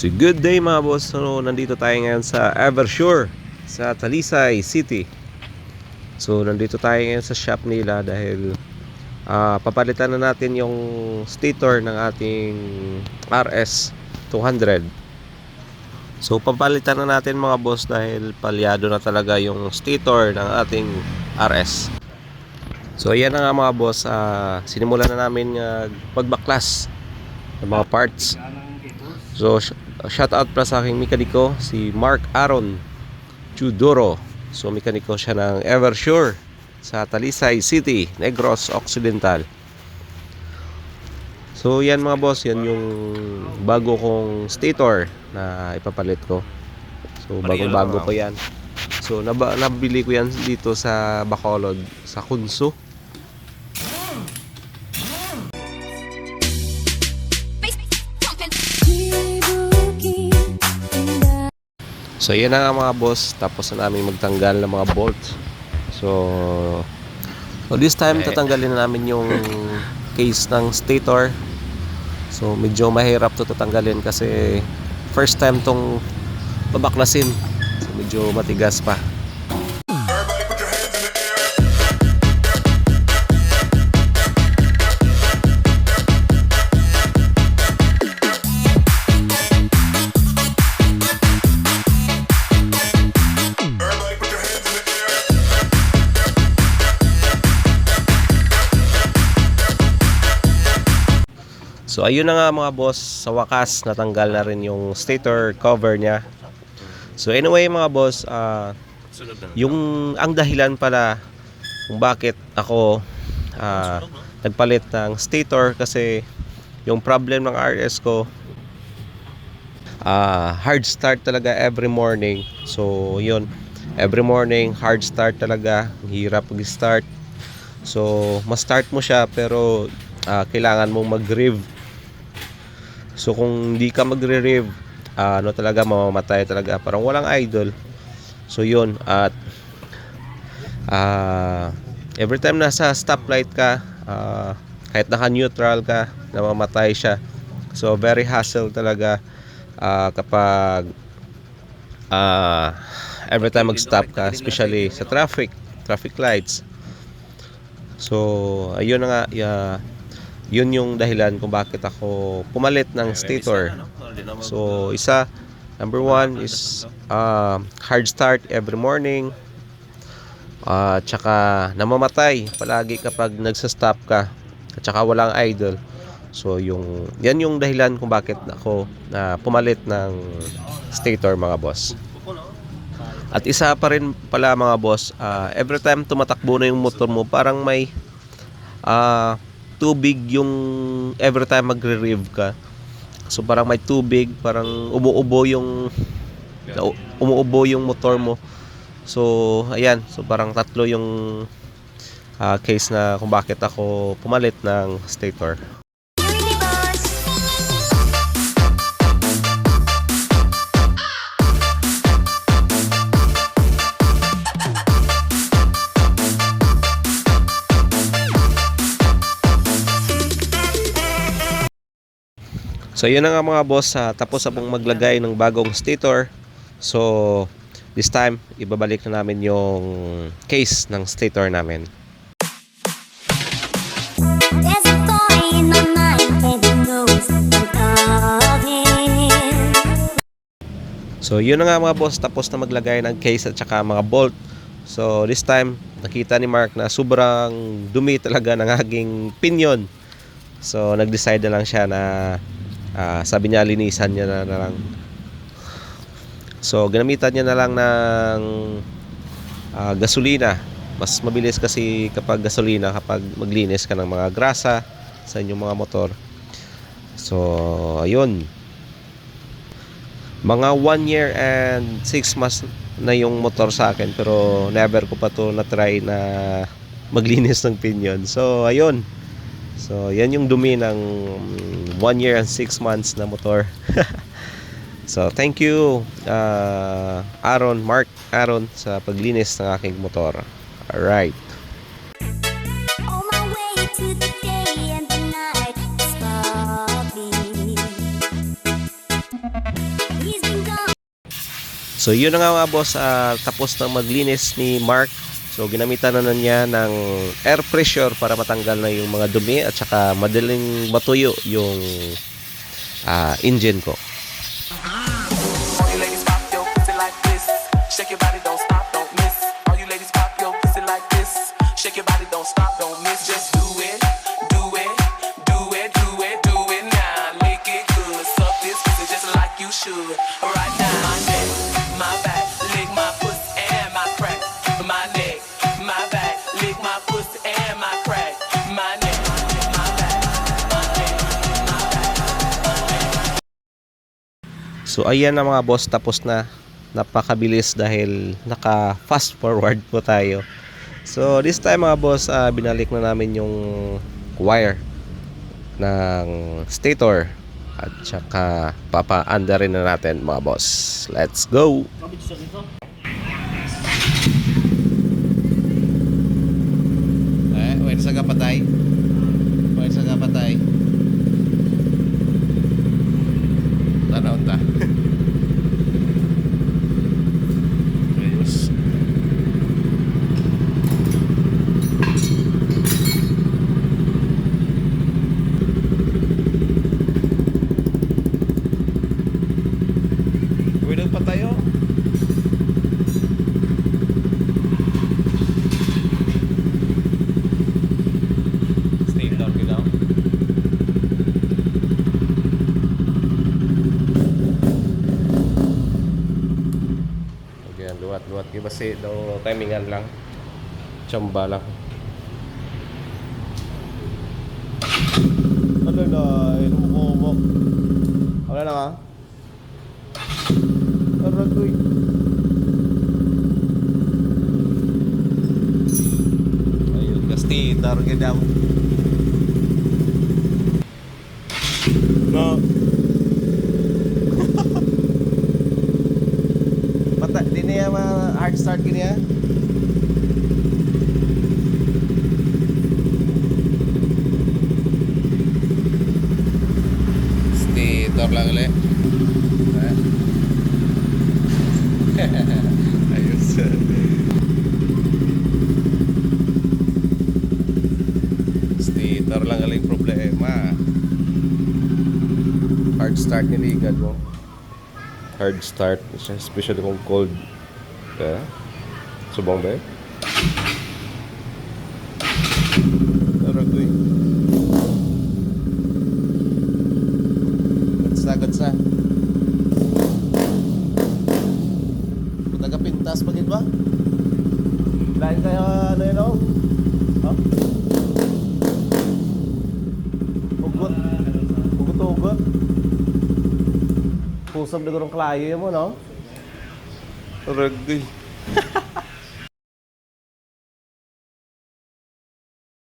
So good day mga boss. So nandito tayo ngayon sa Eversure sa Talisay City. So nandito tayo ngayon sa shop nila dahil ah, papalitan na natin yung stator ng ating RS 200. So papalitan na natin mga boss dahil palyado na talaga yung stator ng ating RS. So ayan na nga mga boss, ah, sinimulan na namin uh, pagbaklas ng mga parts. So, shout out pala sa aking mekaniko, si Mark Aaron Chudoro. So, mekaniko siya ng Eversure sa Talisay City, Negros Occidental. So, yan mga boss, yan yung bago kong stator na ipapalit ko. So, bagong-bago pa yan. So, naba, nabili ko yan dito sa Bacolod, sa Kunso. So yan na nga mga boss, tapos na namin magtanggal ng mga bolt. So, so this time tatanggalin na namin yung case ng stator. So medyo mahirap to tatanggalin kasi first time tong babaklasin. So medyo matigas pa. So ayun na nga mga boss, sa wakas natanggal na rin yung stator cover niya. So anyway mga boss, ah, yung ang dahilan pala kung bakit ako ah, nagpalit ng stator kasi yung problem ng RS ko ah, hard start talaga every morning. So yun, every morning hard start talaga, hirap mag-start. So ma-start mo siya pero ah, kailangan mong mag-rev So kung hindi ka magre-rev, ah, ano talaga mamamatay talaga, parang walang idol. So yun at ah, every time nasa stoplight ka, ah, kahit naka-neutral ka, namamatay siya. So very hassle talaga ah, kapag ah, every time mag-stop ka, especially sa traffic, traffic lights. So ayun na nga, yeah, yun yung dahilan kung bakit ako pumalit ng stator. So, isa, number one is uh, hard start every morning. Uh, tsaka namamatay palagi kapag nagsa-stop ka. At tsaka walang idle. So, yung, yan yung dahilan kung bakit ako na pumalit ng stator mga boss. At isa pa rin pala mga boss, uh, every time tumatakbo na yung motor mo, parang may uh, tubig yung every time magre-rev ka. So parang may tubig, parang umuubo yung umuubo yung motor mo. So ayan, so parang tatlo yung ah, case na kung bakit ako pumalit ng stator. So yun na nga mga boss, ah, tapos na pong maglagay ng bagong stator. So this time, ibabalik na namin yung case ng stator namin. There's a boy in my mind and he knows I'm coming. So yun na nga mga boss, tapos na maglagay ng case at saka mga bolt. So this time, nakita ni Mark na sobrang dumi talaga ng aking pinion. So nag-decide na lang siya na ah, sabi niya linisan niya na, na lang. So ginamitan niya na lang ng ah, gasolina. Mas mabilis kasi kapag gasolina kapag maglinis ka ng mga grasa sa inyong mga motor. So ayun, mga 1 year and 6 months na yung motor sa akin pero never ko pa to na try na maglinis ng pinion so ayun so yan yung dumi ng 1 year and 6 months na motor so thank you uh, Aaron Mark Aaron sa paglinis ng aking motor alright. So yun na nga mga boss, ah, tapos na maglinis ni Mark. So ginamitan na, niya ng air pressure para matanggal na yung mga dumi at saka madaling matuyo yung ah, engine ko. You ladies pop your pussy like So ayan na mga boss, tapos na. Napakabilis dahil naka fast forward po tayo. So this time mga boss, ah, binalik na namin yung wire ng stator at saka papa-under na natin mga boss. Let's go! Eh, wait sa kapatay. Wait sa kapatay. Tanaw ta. Ayos. Uwi pa tayo. Stay down ka daw. Okay, luwat-luwat. Di ba si daw timingan lang. Tsamba lang. Ano na, mo. Wala na ka? Aragoy. Ayun, kasti, target daw. No. Mata, di niya ma hard start gini ya. Stator lang ulit. Ayos. Stator lang ulit problema. Hard start ni Ligad mo hard start, especially kung cold. Kaya, subong ba eh? Aragoy. Gats na, gats na. Taga-pintas pagit ba? Lain kayo ano yun oh? Ha? Ugot. Ugot-ugot. Pusap na gurong klayo mo, no? Ragay.